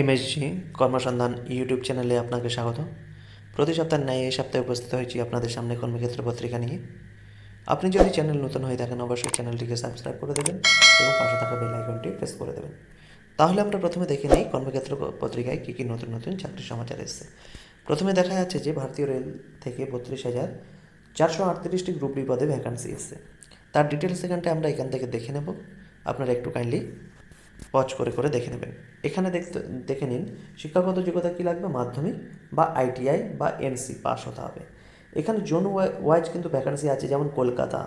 MSG কর্মসন্ধান YouTube চ্যানেলে আপনাকে স্বাগত। প্রতি সপ্তাহের ন্যায় এই সপ্তাহে উপস্থিত হয়েছি আপনাদের সামনে কর্মক্ষেত্র পত্রিকা নিয়ে। আপনি যদি চ্যানেল নতুন হয়ে থাকেন, অবশ্যই চ্যানেলটিকে সাবস্ক্রাইব করে দেবেন এবং পাশে থাকা বেল আইকনটি প্রেস করে দেবেন। তাহলে আমরা প্রথমে দেখে নিই কর্মক্ষেত্র পত্রিকায় কী কী নতুন নতুন চাকরির সমাচার এসেছে। প্রথমে দেখা যাচ্ছে যে ভারতীয় রেল থেকে বত্রিশ হাজার চারশো আটত্রিশটি গ্রুপ ডি পদে ভ্যাকান্সি এসেছে। তার ডিটেলস এখানটা আমরা এখান থেকে দেখে নেব। আপনারা একটু কাইন্ডলি ওয়াচ করে করে দেখে নেবেন। এখানে দেখতে, দেখে নিন, শিক্ষাগত যোগ্যতা কী লাগবে? মাধ্যমিক বা আইটিআই বা এনসি পাস হতে হবে। এখানে জোন ওয়াইজ কিন্তু ভ্যাকান্সি আছে, যেমন Kolkata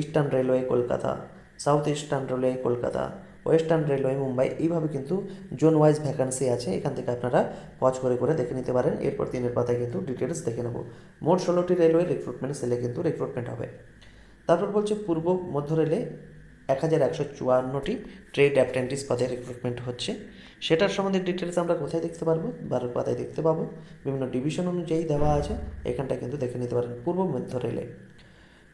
eastern railway Kolkata south eastern railway Kolkata western railway Mumbai, এইভাবে কিন্তু জোন ওয়াইজ ভ্যাকান্সি আছে। এখান থেকে আপনারা ওয়াচ করে করে দেখে নিতে পারেন। এরপর তিনের পাতায় কিন্তু ডিটেলস দেখে নেব। মোট ষোলোটি রেলওয়ে রিক্রুটমেন্ট সেলে কিন্তু রিক্রুটমেন্ট হবে। তারপর বলছে পূর্ব, মধ্য রেলে এক হাজার একশো চুয়ান্নটি ট্রেড অ্যাপ্রেন্টিস পদে রিক্রুটমেন্ট হচ্ছে। সেটার সম্বন্ধে ডিটেলস আমরা কোথায় দেখতে পারব? বারো পাতায় দেখতে পাবো। বিভিন্ন ডিভিশন অনুযায়ী দেওয়া আছে। এখানটা কিন্তু দেখে নিতে পারেন পূর্ব মধ্য রেলে।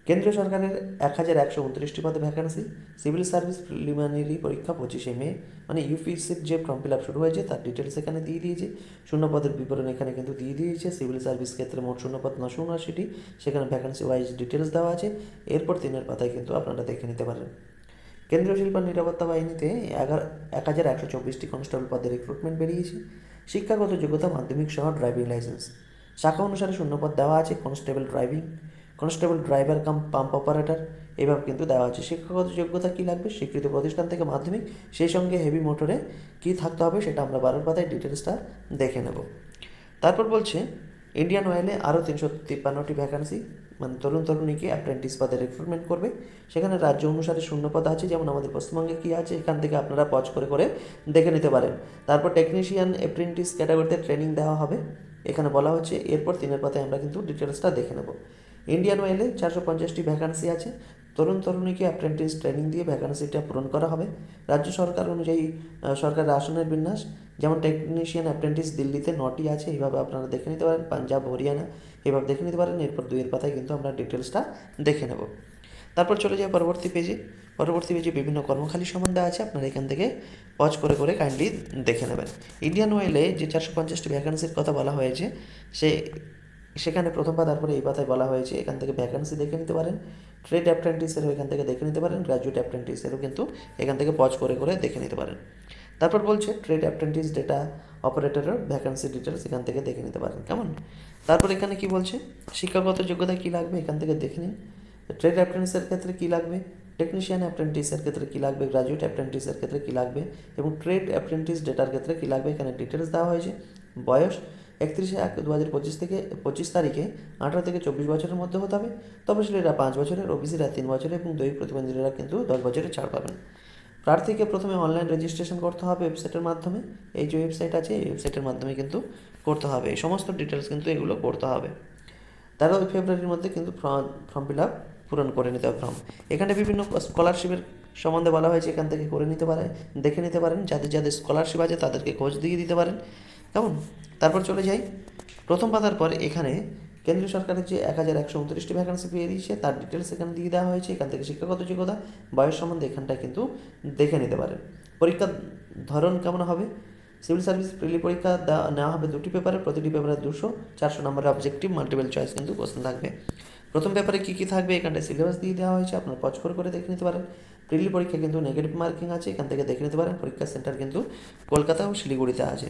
কেন্দ্রীয় সরকারের এক হাজার একশো উনত্রিশটি পদে ভ্যাকান্সি সিভিল সার্ভিস প্রিলিমিনারি পরীক্ষা পঁচিশে মে। মানে ইউপিএসসির যে ফর্ম ফিল আপ শুরু হয়েছে, তার ডিটেলস এখানে দিয়ে দিয়েছে। শূন্য পদের বিবরণ এখানে কিন্তু দিয়ে দিয়েছে। সিভিল সার্ভিস ক্ষেত্রে মোট শূন্য পদ নশো উনআশিটি। সেখানে ভ্যাকান্সি ওয়াইজ ডিটেলস দেওয়া আছে। এরপর তিনের পাতায় কিন্তু আপনারা দেখে নিতে পারেন। কেন্দ্রীয় শিল্প নিরাপত্তা বাহিনীতে এগারো এক হাজার একশো চব্বিশটি কনস্টেবল পদে রিক্রুটমেন্ট বেরিয়েছে। শিক্ষাগত যোগ্যতা, মাধ্যমিক সহ ড্রাইভিং লাইসেন্স শাখা অনুসারে শূন্যপদ দেওয়া আছে constable driving constable driver cum pump operator এভাবে কিন্তু দেওয়া আছে। শিক্ষাগত যোগ্যতা কী লাগবে? স্বীকৃত প্রতিষ্ঠান থেকে মাধ্যমিক। সেই সঙ্গে হেভি মোটরে কী থাকতে হবে সেটা আমরা বারোর পাতায় ডিটেলসটা দেখে নেব। তারপর বলছে ইন্ডিয়ান অয়েলে আরও তিনশো তিপ্পান্নটি ভ্যাকান্সি মানে তরুণ তরুণীকে অ্যাপ্রেন্টিস পদে রিক্রুটমেন্ট করবে। সেখানে রাজ্য অনুসারে শূন্যপদ আছে, যেমন আমাদের পশ্চিমবঙ্গে কী আছে, এখান থেকে আপনারা পজ করে করে দেখে নিতে পারেন। তারপর টেকনিশিয়ান অ্যাপ্রেন্টিস ক্যাটাগরিতে ট্রেনিং দেওয়া হবে। এখানে বলা হচ্ছে, এরপর তিনের পথে আমরা কিন্তু ডিটেলসটা দেখে নেব। ইন্ডিয়ান ওয়েলে চারশো পঞ্চাশটি ভ্যাকান্সি আছে। তরুণ তরুণীকে অ্যাপ্রেন্টিস ট্রেনিং দিয়ে ভ্যাকান্সিটা পূরণ করা হবে। রাজ্য সরকার অনুযায়ী সরকারের আসনের বিন্যাস, যেমন টেকনিশিয়ান অ্যাপ্রেন্টিস দিল্লিতে নটি আছে, এইভাবে আপনারা দেখে নিতে পারেন। পাঞ্জাব, হরিয়ানা এভাবে দেখে নিতে পারেন। এরপর দুইয়ের পাতায় কিন্তু আমরা ডিটেলসটা দেখে নেব। তারপর চলে যাই পরবর্তী পেজে পরবর্তী পেজে বিভিন্ন কর্মখালি সম্বন্ধে আছে, আপনারা এখান থেকে ওয়াচ করে করে কাইন্ডলি দেখে নেবেন। ইন্ডিয়ান অয়েলে যে চারশো পঞ্চাশটি ভ্যাকান্সির কথা বলা হয়েছে, সে সেখানে প্রথম পা তারপরে এই পাতায় বলা হয়েছে, এখান থেকে ভ্যাকান্সি দেখে নিতে পারেন ট্রেড অ্যাপ্রেন্টিসেরও এখান থেকে দেখে নিতে পারেন গ্র্যাজুয়েট অ্যাপ্রেন্টিসেরও কিন্তু এখান থেকে পজ করে করে দেখে নিতে পারেন। তারপর বলছে ট্রেড অ্যাপ্রেন্টিস ডেটা অপারেটরের ভ্যাকান্সি ডিটেলস এখান থেকে দেখে নিতে পারেন, কেমন? তারপর এখানে কি বলছে, শিক্ষাগত যোগ্যতা কী লাগবে, এখান থেকে দেখে নিন ট্রেড অ্যাপ্রেন্টিসের ক্ষেত্রে কী লাগবে টেকনিশিয়ান অ্যাপ্রেন্টিসের ক্ষেত্রে কী লাগবে গ্রাজুয়েট অ্যাপ্রেন্টিসের ক্ষেত্রে কী লাগবে, এবং ট্রেড অ্যাপ্রেন্টিস ডেটার ক্ষেত্রে কী লাগবে, এখানে ডিটেলস দেওয়া হয়েছে, বয়স একত্রিশে এক দু হাজার পঁচিশ থেকে পঁচিশ তারিখে আঠারো থেকে চব্বিশ বছরের মধ্যে হতে হবে। তপশিলীরা পাঁচ বছরের, ওবিসিরা তিন বছরের এবং দৈহিক প্রতিবন্ধীরা কিন্তু দশ বছরের ছাড় পাবেন। প্রার্থীকে প্রথমে অনলাইন রেজিস্ট্রেশন করতে হবে ওয়েবসাইটের মাধ্যমে। এই যে ওয়েবসাইট আছে, এই ওয়েবসাইটের মাধ্যমে কিন্তু করতে হবে। এই সমস্ত ডিটেলস কিন্তু এগুলো করতে হবে। তেরো ফেব্রুয়ারির মধ্যে কিন্তু ফর্ম ফিল আপ পূরণ করে নিতে হবে ফর্ম এখানে বিভিন্ন স্কলারশিপের সম্বন্ধে বলা হয়েছে, এখান থেকে করে নিতে পারে, দেখে নিতে পারেন। যাদের যাদের স্কলারশিপ আছে তাদেরকে খোঁজ দিয়ে দিতে পারেন। কেমন? তারপর চলে যাই। প্রথম পাতার পরে এখানে কেন্দ্রীয় সরকারের যে এক হাজার একশো উনত্রিশটি ভ্যাকান্সি পেয়ে দিয়েছে, তার ডিটেলস এখানে দিয়ে দেওয়া হয়েছে। এখান থেকে শিক্ষাগত যোগ্যতা, বয়স সম্বন্ধে এখানটায় কিন্তু দেখে নিতে পারেন। পরীক্ষার ধরন কেমন হবে? সিভিল সার্ভিস প্রিলি পরীক্ষা নেওয়া হবে দুটি পেপারে প্রতিটি পেপারে দুশো চারশো নম্বরের অবজেক্টিভ মাল্টিপল চয়েস কিন্তু কোশ্চেন থাকবে। প্রথম পেপারে কী কী থাকবে এখানটায় সিলেবাস দিয়ে দেওয়া হয়েছে, আপনার পজ করে করে দেখে নিতে পারেন। প্রিলি পরীক্ষা কিন্তু নেগেটিভ মার্কিং আছে, এখান থেকে দেখে নিতে পারেন। পরীক্ষা সেন্টার কিন্তু কলকাতা ও শিলিগুড়িতে আছে।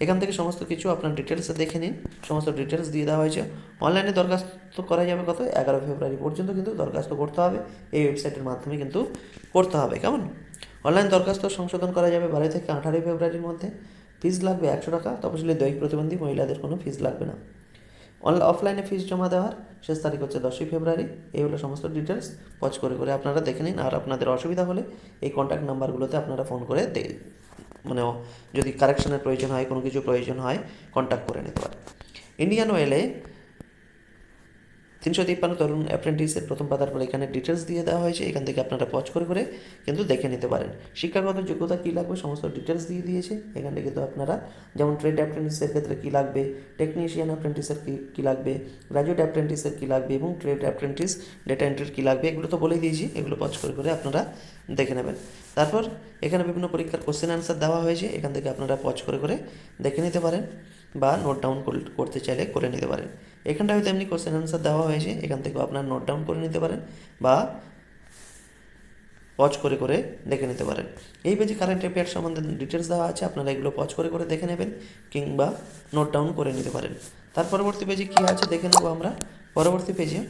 এখান থেকে সমস্ত কিছু আপনার ডিটেলসে দেখে নিন। সমস্ত ডিটেলস দিয়ে দেওয়া হয়েছে। অনলাইনে দরখাস্ত করা যাবে কত? এগারো ফেব্রুয়ারি পর্যন্ত কিন্তু দরখাস্ত করতে হবে। এই ওয়েবসাইটের মাধ্যমে কিন্তু করতে হবে। কেমন? অনলাইন দরখাস্ত সংশোধন করা যাবে বারো থেকে আঠারোই ফেব্রুয়ারির মধ্যে। ফিস লাগবে একশো টাকা। তপশিলি দৈহিক প্রতিবন্ধী মহিলাদের কোনো ফিস লাগবে না। অফলাইনে ফিস জমা দেওয়ার শেষ তারিখ হচ্ছে দশই ফেব্রুয়ারি। এই হলো সমস্ত ডিটেলস পজ করে করে আপনারা দেখে নিন। আর আপনাদের অসুবিধা হলে এই কন্ট্যাক্ট নাম্বারগুলোতে আপনারা ফোন করে দে- মানে যদি কারেকশানের প্রয়োজন হয়, কোনো কিছু প্রয়োজন হয় কন্ট্যাক্ট করে নিতে পারে। ইন্ডিয়ান অয়েলে তিনশো তিপ্পান্ন তরুণ অ্যাপ্রেন্টিসের প্রথম পাতার পর এখানে ডিটেলস দিয়ে দেওয়া হয়েছে। এখান থেকে আপনারা পজ করে করে কিন্তু দেখে নিতে পারেন। শিক্ষাগত যোগ্যতা কী লাগবে সমস্ত ডিটেলস দিয়ে দিয়েছে। এখানে কিন্তু আপনারা যেমন ট্রেড অ্যাপ্রেন্টিসের ক্ষেত্রে কী লাগবে টেকনিশিয়ান অ্যাপ্রেন্টিসের কী কী লাগবে গ্রাজুয়েট অ্যাপ্রেন্টিসের কী লাগবে এবং ট্রেড অ্যাপ্রেন্টিস ডেটা এন্ট্রির কী লাগবে, এগুলো তো বলেই দিয়েছি। এগুলো পজ করে করে আপনারা দেখে নেবেন। তারপর এখানে বিভিন্ন পরীক্ষার কোশ্চেন অ্যান্সার দেওয়া হয়েছে। এখান থেকে আপনারা পজ করে করে দেখে নিতে পারেন বা নোট ডাউন করতে চাইলে করে নিতে পারেন। এখানটা হয়তো এমনি কোশ্চেন অ্যান্সার দেওয়া হয়েছে। এখান থেকেও আপনার নোট ডাউন করে নিতে পারেন বা পজ করে করে দেখে নিতে পারেন। এই পেজে কারেন্ট অ্যাফেয়ার সম্বন্ধে ডিটেলস দেওয়া আছে, আপনারা এগুলো পজ করে করে দেখে নেবেন কিংবা নোট ডাউন করে নিতে পারেন। তার পরবর্তী পেজে কী আছে দেখে নেব আমরা। পরবর্তী পেজে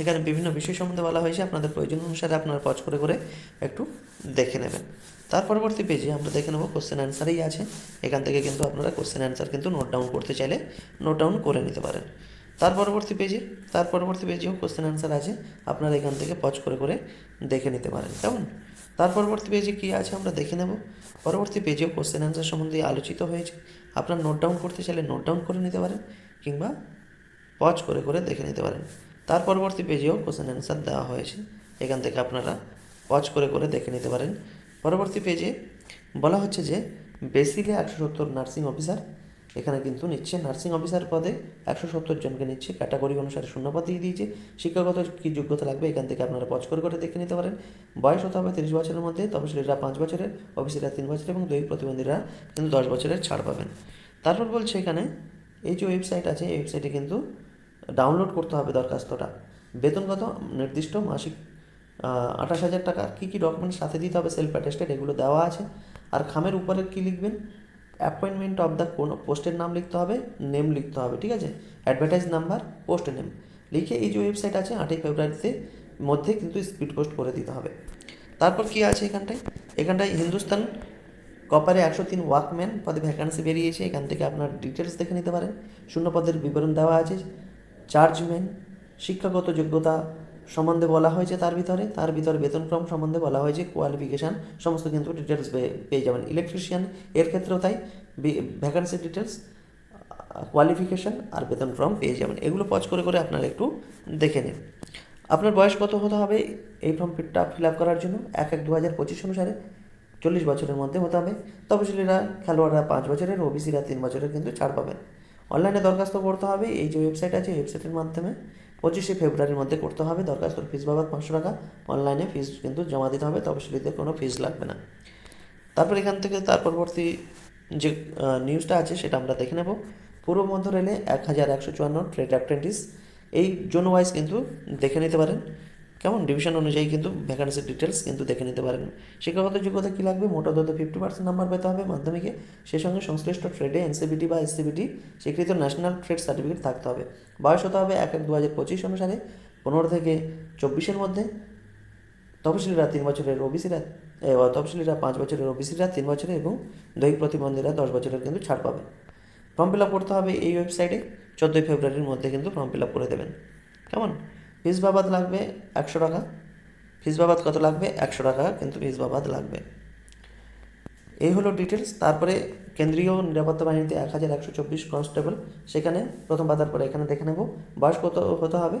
এখানে বিভিন্ন বিষয় সম্বন্ধে বলা হয়েছে। আপনাদের প্রয়োজন অনুসারে আপনারা পজ করে করে একটু দেখে নেবেন। তার পরবর্তী পেজে আমরা দেখে নেব কোশ্চেন অ্যান্সারেই আছে। এখান থেকে কিন্তু আপনারা কোশ্চেন অ্যান্সার কিন্তু নোট ডাউন করতে চাইলে নোট ডাউন করে নিতে পারেন। তার পরবর্তী পেজে তার পরবর্তী পেজেও কোশ্চেন অ্যান্সার আছে। আপনারা এখান থেকে পজ করে করে দেখে নিতে পারেন। কেমন? তার পরবর্তী পেজে কী আছে আমরা দেখে নেব। পরবর্তী পেজেও কোশ্চেন অ্যান্সার সম্বন্ধে আলোচিত হয়েছে। আপনার নোট ডাউন করতে চাইলে নোট ডাউন করে নিতে পারেন কিংবা পজ করে করে দেখে নিতে পারেন। তার পরবর্তী পেজেও কোশ্চেন অ্যান্সার দেওয়া হয়েছে। এখান থেকে আপনারা পজ করে করে দেখে নিতে পারেন। পরবর্তী পেজে বলা হচ্ছে যে বেসিলে একশো সত্তর নার্সিং অফিসার এখানে কিন্তু নিচ্ছে নার্সিং অফিসার পদে একশো সত্তর জনকে নিচ্ছে ক্যাটাগরি অনুসারে শূন্যপদ দিয়ে দিয়েছে। শিক্ষাগত কী যোগ্যতা লাগবে এখান থেকে আপনারা পজ করে করে দেখে নিতে পারেন। বয়স হতে হবে তিরিশ বছরের মধ্যে তপশিলীরা পাঁচ বছরের অফিসিরা তিন বছর এবং দুই প্রতিবন্ধীরা কিন্তু দশ বছরের ছাড় পাবেন। তারপর বলছে এখানে, এই যে ওয়েবসাইট আছে, এই ওয়েবসাইটে কিন্তু ডাউনলোড করতে হবে দরখাস্তটা। বেতনগত নির্দিষ্ট মাসিক আঠাশ হাজার টাকা, কী কী ডকুমেন্টস সাথে দিতে হবে সেলফ অ্যাটেস্টেড এগুলো দেওয়া আছে। আর খামের উপরে কী লিখবেন? অ্যাপয়েন্টমেন্ট অফ দ্য কোন পোস্টের নাম লিখতে হবে নেম লিখতে হবে, ঠিক আছে? অ্যাডভার্টাইজ নাম্বার পোস্ট নেম লিখে এই যে ওয়েবসাইট আছে, আটই ফেব্রুয়ারিতে মধ্যে কিন্তু স্পিড পোস্ট করে দিতে হবে। তারপর কী আছে এখানটায়? এখানটায় হিন্দুস্তান কপারে একশো তিন ওয়াকম্যান পদে ভ্যাকান্সি বেরিয়েছে, এখান থেকে আপনার ডিটেলস দেখে নিতে পারেন। শূন্য পদের বিবরণ দেওয়া আছে। চার্জম্যান শিক্ষাগত যোগ্যতা সম্বন্ধে বলা হয়েছে তার ভিতরে তার ভিতরে বেতনক্রম সম্বন্ধে বলা হয়েছে কোয়ালিফিকেশান সমস্ত কিন্তু ডিটেলস পেয়ে যাবেন। ইলেকট্রিশিয়ান এর ক্ষেত্রেও তাই ভ্যাকান্সি ডিটেলস কোয়ালিফিকেশান আর বেতনক্রম পেয়ে যাবেন। এগুলো পজ করে করে আপনারা একটু দেখে নিন। আপনার বয়স কত হতে হবে এই ফর্ম ফিটটা ফিল আপ করার জন্য? এক এক দু হাজার পঁচিশ অনুসারে চল্লিশ বছরের মধ্যে হতে হবে। তপশিলীরা খেলোয়াড়রা পাঁচ বছরের ওবিসিরা তিন বছরের কিন্তু ছাড় পাবেন। অনলাইনে দরখাস্ত করতে হবে। এই যে ওয়েবসাইট আছে ওয়েবসাইটের মাধ্যমে পঁচিশে ফেব্রুয়ারির মধ্যে করতে হবে। দরখাস্তর ফিস বাবদ পাঁচশো টাকা। অনলাইনে ফিস কিন্তু জমা দিতে হবে। তপশিলীদের কোনো ফিস লাগবে না। তারপর এখান থেকে তার পরবর্তী যে নিউজটা আছে, সেটা আমরা দেখে নেব। পূর্ব মধ্য রেলে এক হাজার একশো চুয়ান্ন ট্রেড অ্যাপ্রেন্টিস। এই জোন ওয়াইজ কিন্তু দেখে নিতে পারেন। কেমন? ডিভিশন অনুযায়ী কিন্তু ভ্যাকান্সির ডিটেলস কিন্তু দেখে নিতে পারেন। শিক্ষাগত যোগ্যতা কী লাগবে? মোটা দতে ফিফটি পার্সেন্ট নাম্বার পেতে হবে মাধ্যমিকে। সেই সঙ্গে সংশ্লিষ্ট ট্রেডে এনসিবিটি বা এসসিবিটি স্বীকৃত ন্যাশনাল ট্রেড সার্টিফিকেট থাকতে হবে। বয়স হতে হবে এক এক দু হাজার পঁচিশ অনুসারে। পনেরো থেকে চব্বিশের মধ্যে। তপশিলীরা তিন বছরের ওবিসিরা তপশিলীরা পাঁচ বছরের ওবিসিরা তিন বছরের এবং দৈহিক প্রতিবন্ধীরা দশ বছরের কিন্তু ছাড় পাবে। ফর্ম ফিল আপ করতে হবে এই ওয়েবসাইটে চোদ্দোই ফেব্রুয়ারির মধ্যে কিন্তু ফর্ম ফিল আপ করে দেবেন। কেমন? ফিস বাবাদ লাগবে একশো টাকা। ফিস বাবাদ কত লাগবে? একশো টাকা, কিন্তু ফিস বাবাদ লাগবে। এই হলো ডিটেলস তারপরে কেন্দ্রীয় নিরাপত্তা বাহিনীতে এক হাজার একশো চব্বিশ কনস্টেবল সেখানে প্রথম পাতার পরে এখানে দেখে নেব, বয়স কত হতে হবে?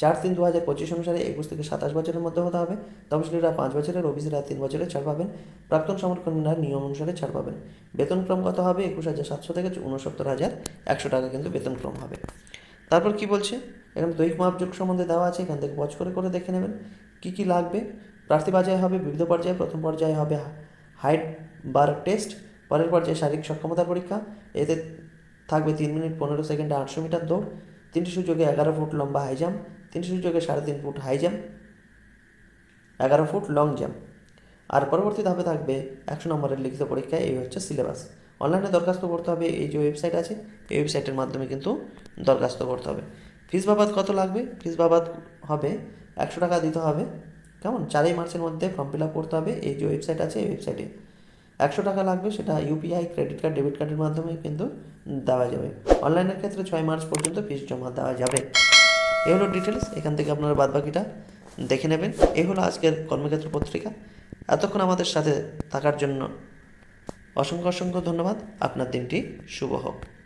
চার তিন দু হাজার পঁচিশ অনুসারে একুশ থেকে সাতাশ বছরের মধ্যে হতে হবে। তপশিলীরা পাঁচ বছরের, ওবিসিরা তিন বছরের ছাড় পাবেন। প্রাক্তন সমরকর্মীরা নিয়ম অনুসারে ছাড় পাবেন। বেতনক্রম কত হবে? একুশ হাজার সাতশো থেকে উনসত্তর হাজার একশো টাকা কিন্তু বেতনক্রম হবে। তারপর কি বলছে? এখানে দৈহিক মাপযোগ সম্বন্ধে দেওয়া আছে, এখান থেকে করে করে দেখে নেবেন। কী কী লাগবে? প্রার্থী পর্যায়ে হবে বিবিধ পর্যায়ে, প্রথম পর্যায়ে হবে হাইট বার টেস্ট পরের পর্যায়ে শারীরিক সক্ষমতার পরীক্ষা, এতে থাকবে তিন মিনিট পনেরো সেকেন্ডে আটশো মিটার দৌড়, তিনটি সুযোগে এগারো ফুট লম্বা হাই জাম্প তিনটি সুযোগে সাড়ে তিন ফুট হাই জাম্প এগারো ফুট লং জাম্প আর পরবর্তী ধাপে থাকবে একশো নম্বরের লিখিত পরীক্ষা, এই হচ্ছে সিলেবাস অনলাইনে দরখাস্ত করতে হবে, এই যে ওয়েবসাইট আছে, এই ওয়েবসাইটের মাধ্যমে কিন্তু দরখাস্ত করতে হবে। ফিস বাবাদ কত লাগবে? ফিস বাবাদ হবে একশো টাকা দিতে হবে। কেমন? চারই মার্চের মধ্যে ফর্ম ফিল আপ করতে হবে, এই যে ওয়েবসাইট আছে, এই ওয়েবসাইটে একশো টাকা লাগবে, সেটা ইউপিআই ক্রেডিট কার্ড ডেবিট কার্ডের মাধ্যমে কিন্তু দেওয়া যাবে। অনলাইনের ক্ষেত্রে ছয় মার্চ পর্যন্ত ফিস জমা দেওয়া যাবে। এই হলো ডিটেলস এখান থেকে আপনারা বাদবাকিটা দেখে নেবেন। এই হলো আজকের কর্মক্ষেত্র পত্রিকা। এতক্ষণ আমাদের সাথে থাকার জন্য অসংখ্য অসংখ্য ধন্যবাদ। আপনার দিনটি শুভ হোক।